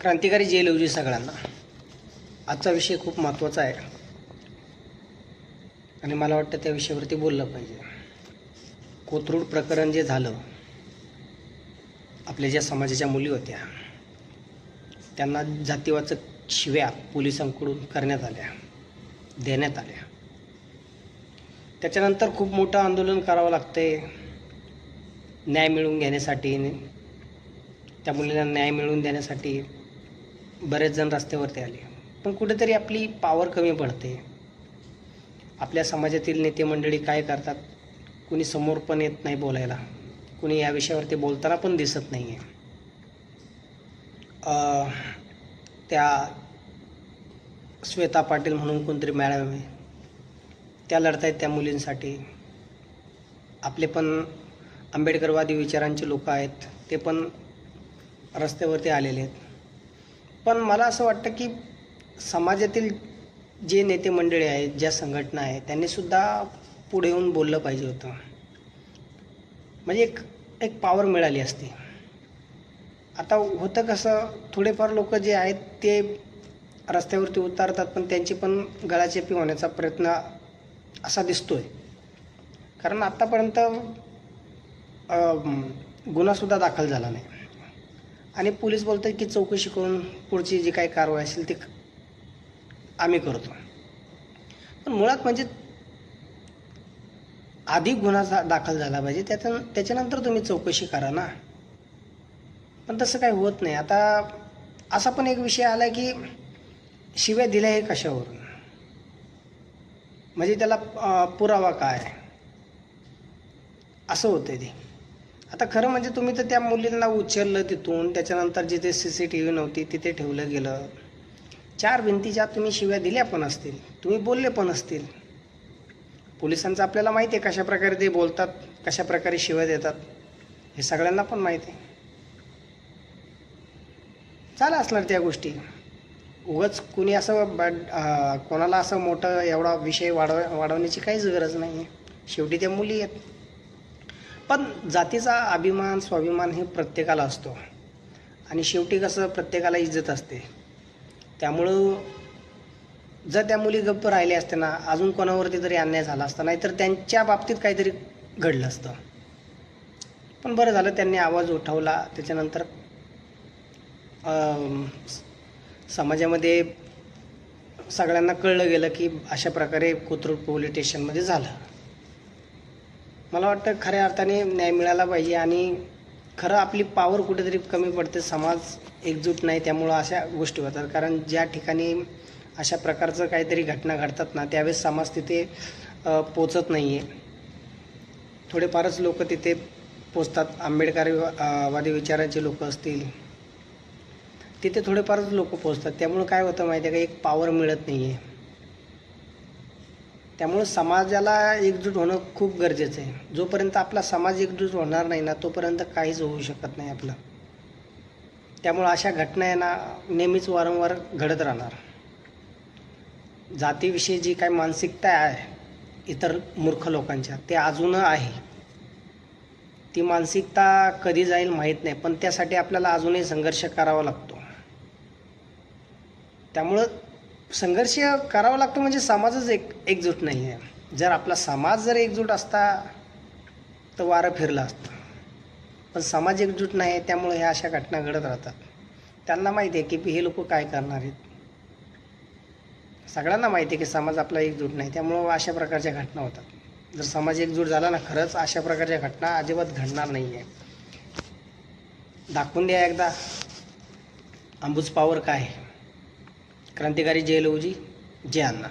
क्रांतिकारी जे लवजी सगळ्यांना. आजचा विषय खूप महत्त्वाचा आहे. आणि मला वाटतं त्या विषयावरती बोललं पाहिजे. कोथरूड प्रकरण जे झालं आपल्या ज्या समाजाच्या मुली होत्या त्यांना जातीवाचक शिव्या पोलिसांकडून करण्यात आल्या देण्यात आल्या. त्याच्यानंतर खूप मोठं आंदोलन करावं लागतंय. न्याय मिळवून घेण्यासाठी त्या मुलीला न्याय मिळवून देण्यासाठी बरेच जण रस्त्यावरती आले. पण कुठेतरी आपली पावर कमी पडते. आपल्या समाजातील नेते मंडळी काय करतात? कुणी समोर पण येत नाही बोलायला. कुणी या विषयावरती बोलताना पण दिसत नाही आहे त्या श्वेता पाटील म्हणून कोणतरी मॅडम आहे. त्या आहेत त्या मुलींसाठी. आपले पण आंबेडकरवादी विचारांचे लोक आहेत. ते पण रस्त्यावरती आलेले आहेत. पण मला असं वाटतं की समाजातील जे नेते मंडळी आहेत ज्या संघटना आहेत त्यांनीसुद्धा पुढे येऊन बोललं पाहिजे होतं. म्हणजे एक एक पावर मिळाली असती. आता होतं कसं थोडेफार लोक जे आहेत ते रस्त्यावरती उतारतात पण त्यांची पण गळाचेपी होण्याचा प्रयत्न असा दिसतोय. कारण आत्तापर्यंत गुन्हासुद्धा दाखल झाला नाही. आणि पोलीस बोलतात की चौकशी करून पुढची जी काही कारवाई असेल ती आम्ही करतो. पण मुळात म्हणजे आधी गुन्हा दाखल झाला पाहिजे त्याच्या त्याच्यानंतर तुम्ही चौकशी करा ना. पण तसं काही होत नाही. आता असा पण एक विषय आला की शिव्या दिल्या हे कशावरून? म्हणजे त्याला पुरावा काय? असं होतं ते. आता खरं म्हणजे तुम्ही तर त्या मुलींना उचललं तिथून त्याच्यानंतर जिथे सी सी टी व्ही नव्हती तिथे ठेवलं गेलं. चार भिंतीच्या तुम्ही शिव्या दिल्या पण असतील तुम्ही बोलले पण असतील. पोलिसांचं आपल्याला माहिती आहे कशा प्रकारे ते बोलतात कशा प्रकारे शिव्या देतात. हे सगळ्यांना पण माहिती आहे. चाला असणार त्या गोष्टी. उगच कुणी असं बॅड कोणाला असं मोठं एवढा विषय वाढव वाढवण्याची काहीच गरज नाही. आहे शेवटी त्या मुली आहेत. पण जातीचा अभिमान स्वाभिमान हे प्रत्येकाला असतो. आणि शेवटी कसं प्रत्येकाला इज्जत असते. त्यामुळं जर त्या मुली गप्प राहिल्या असत्या ना अजून कोणावरती तरी अन्याय झाला असता नाहीतर त्यांच्या बाबतीत काहीतरी घडलं असतं. पण बरं झालं त्यांनी आवाज उठवला. त्याच्यानंतर समाजामध्ये सगळ्यांना कळलं गेलं की अशा प्रकारे कोथरूड पोलीस स्टेशनमध्ये झालं. मला वाटतं खऱ्या अर्थाने न्याय मिळाला पाहिजे आणि खरं आपली पावर कुठेतरी कमी पडते समाज एकजूट नाही त्यामुळं अशा गोष्टी होतात. कारण ज्या ठिकाणी अशा प्रकारचं काहीतरी घटना घडतात ना त्यावेळेस समाज तिथे पोचत नाही आहे थोडेफारच लोक तिथे पोचतात. आंबेडकरवादी विचारांचे लोक असतील. तिथे थोडेफारच लोक पोचतात. त्यामुळं काय होतं माहिती आहे का? एक पावर मिळत नाही आहे त्यामुळं समाजाला एकजूट होणं खूप गरजेचं आहे. जोपर्यंत आपला समाज एकजूट होणार नाही ना तोपर्यंत काहीच होऊ शकत नाही आपलं. त्यामुळं अशा घटना आहे ना नेहमीच वारंवार घडत राहणार. जातीविषयी जी काही मानसिकता आहे इतर मूर्ख लोकांच्या ते अजून आहे. ती मानसिकता कधी जाईल माहीत नाही पण त्यासाठी आपल्याला अजूनही संघर्ष करावा लागतो. त्यामुळं संघर्ष करावा लागतो म्हणजे समाजच एक एकजूट नाही आहे. जर आपला समाज जर एकजूट असता तर वारं फिरलं असतं. पण समाज एकजूट नाही आहे त्यामुळे ह्या अशा घटना घडत राहतात. त्यांना माहिती आहे की हे लोक काय करणार आहेत. सगळ्यांना माहिती आहे की समाज आपला एकजूट नाही त्यामुळं अशा प्रकारच्या घटना होतात. जर समाज एकजूट झाला ना खरंच अशा प्रकारच्या घटना अजिबात घडणार नाही आहे दाखवून द्या एकदा. अंबुज पावर काय? आहे. क्रांतिकारी जेल लवजी जय अण्णा.